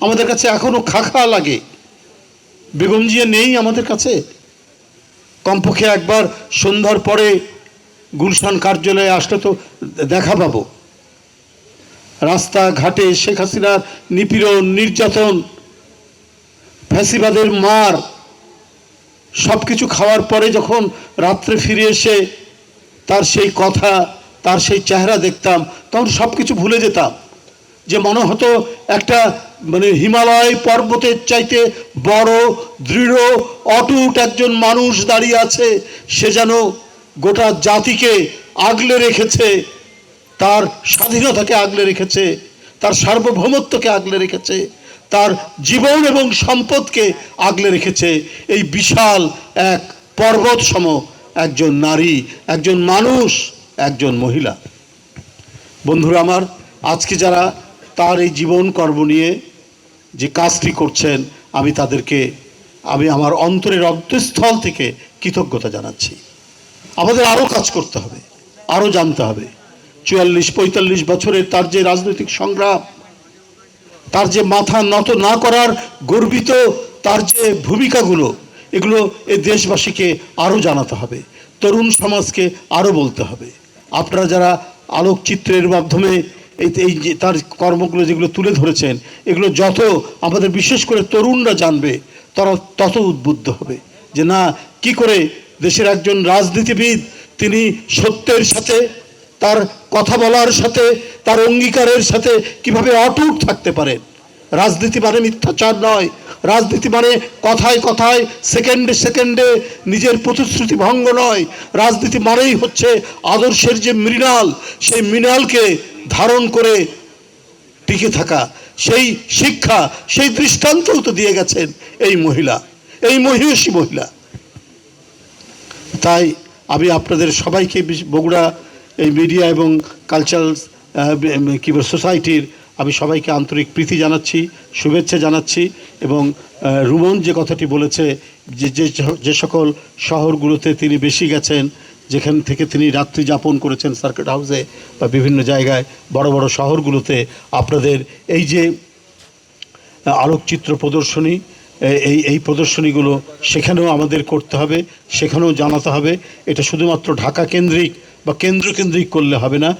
আমাদের কাছে এখনও খাখা লাগে। বেগম জিয়া নেই আমাদের কাছে। কমপক্ষে একবার সন্ধ্যার পরে গুলশান কার্যালয়ে আসলে তো দেখা পাবো। রাস্তা ঘাটে শেখ হাসিনার নিপীড়ন, নির্যাতন, ফ্যাসিবাদের মার সব কিছু খাওয়ার পরে যখন রাত্রে ফিরে এসে তার সেই কথা, তার সেই চেহারা দেখতাম, তখন সব কিছু ভুলে যেতাম। যে মনে হতো একটা মানে হিমালয় পর্বতের চাইতে বড়, দৃঢ়, অটুট একজন মানুষ দাঁড়িয়ে আছে। সে যেন গোটা জাতিকে আগলে রেখেছে, তার স্বাধীনতাকে আগলে রেখেছে, তার সার্বভৌমত্বকে আগলে রেখেছে, তার জীবন এবং সম্পদকে আগলে রেখেছে। এই বিশাল এক পর্বত সম একজন নারী, একজন মানুষ, একজন মহিলা। বন্ধুরা আমার, আজকে যারা তার এই জীবন কর্ম নিয়ে যে কাজটি করছেন, আমি তাদেরকে, আমি আমার অন্তরের অন্তঃস্থল থেকে কৃতজ্ঞতা জানাচ্ছি। আমাদের আরও কাজ করতে হবে, আরও জানতে হবে। চুয়াল্লিশ, পঁয়তাল্লিশ বছরের তার যে রাজনৈতিক সংগ্রাম, তার যে মাথা নত না করার গর্বিত তার যে ভূমিকাগুলো, এগুলো এ দেশবাসীকে আরও জানাতে হবে, তরুণ সমাজকে আরও বলতে হবে। আপনারা যারা আলোকচিত্রের মাধ্যমে এই এই যে তার কর্মগুলো যেগুলো তুলে ধরেছেন, এগুলো যত আমাদের বিশেষ করে তরুণরা জানবে, তারা তত উদ্বুদ্ধ হবে। যে না, কি করে দেশের একজন রাজনীতিবিদ, তিনি সত্যের সাথে, তার কথা বলার সাথে, তার অঙ্গীকারের সাথে কীভাবে অটুট থাকতে পারেন? রাজনীতি মানে মিথ্যাচার নয়। রাজনীতি মানে কথায় কথায়, সেকেন্ডে সেকেন্ডে নিজের প্রতিশ্রুতি ভঙ্গ নয়। রাজনীতি মানেই হচ্ছে আদর্শের যে মৃণাল, সেই মৃণালকে ধারণ করে টিকে থাকা। সেই শিক্ষা, সেই দৃষ্টান্তও তো দিয়ে গেছেন এই মহিলা, এই মহিষী মহিলা। তাই আমি আপনাদের সবাইকে বগুড়া এই মিডিয়া এবং কালচারাল কী সোসাইটির আমি সবাইকে আন্তরিক প্রীতি জানাচ্ছি, শুভেচ্ছা জানাচ্ছি এবং রুমন যে কথাটি বলেছে যে যে সকল শহরগুলোতে তিনি বেশি গেছেন, যেখান থেকে তিনি রাত্রি যাপন করেছেন সার্কিট হাউসে বা বিভিন্ন জায়গায় বড় বড় শহরগুলোতে, আপনাদের এই যে আলোকচিত্র প্রদর্শনী এই এই প্রদর্শনীগুলো সেখানেও আমাদের করতে হবে, সেখানেও জানাতে হবে। এটা শুধুমাত্র ঢাকা কেন্দ্রিক বা কেন্দ্র কেন্দ্রিক করলে হবে না।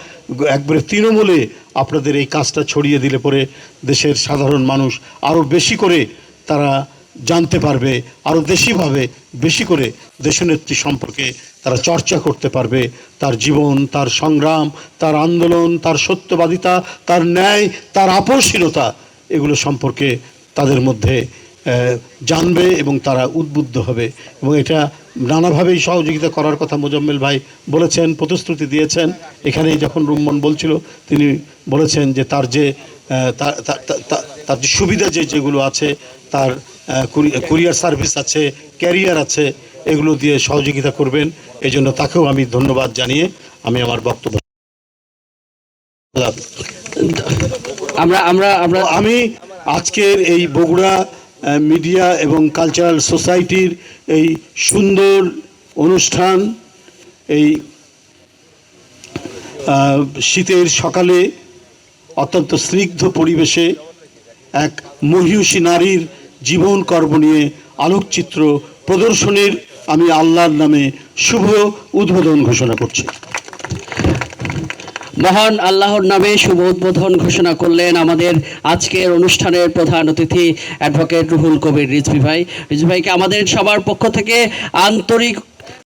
একবারে তৃণমূলে আপনাদের এই কাজটা ছড়িয়ে দিলে পরে দেশের সাধারণ মানুষ আরও বেশি করে তারা জানতে পারবে আরও বেশিভাবে বেশি করে দেশনেত্রী সম্পর্কে তারা চর্চা করতে পারবে। তার জীবন, তার সংগ্রাম, তার আন্দোলন, তার সত্যবাদিতা, তার ন্যায়, তার আপসীনতা এগুলো সম্পর্কে তাদের মধ্যে জানবে এবং তারা উদ্বুদ্ধ হবে। এবং এটা নানাভাবেই সহযোগিতা করার কথা মোজাম্মেল ভাই বলেছেন প্রতিশ্রুতি দিয়েছেন। এখানেই যখন রুম্মন বলছিল তিনি বলেছেন যে তার যে তার- যে সুবিধা যে যেগুলো আছে তার কুরিয়ার সার্ভিস আছে ক্যারিয়ার আছে এগুলো দিয়ে সহযোগিতা করবেন। এই জন্য তাকেও আমি ধন্যবাদ জানিয়ে আমি আমার বক্তব্য আমরা আমরা আমরা আমি আজকের এই বগুড়া মিডিয়া এবং কালচারাল সোসাইটির এই সুন্দর অনুষ্ঠান, এই শীতের সকালে অত্যন্ত স্নিগ্ধ পরিবেশে এক মহিষী নারীর জীবন কর্ম নিয়ে আলোকচিত্র প্রদর্শনীর আমি আল্লাহর নামে শুভ উদ্বোধন ঘোষণা করছি। মহান আল্লাহর নামে শুভ উদ্বোধন ঘোষণা করলেন আমাদের আজকের অনুষ্ঠানের প্রধান অতিথি অ্যাডভোকেট রুহুল কবির রিজভি ভাই। রিজভি ভাইকে আমাদের সবার পক্ষ থেকে আন্তরিক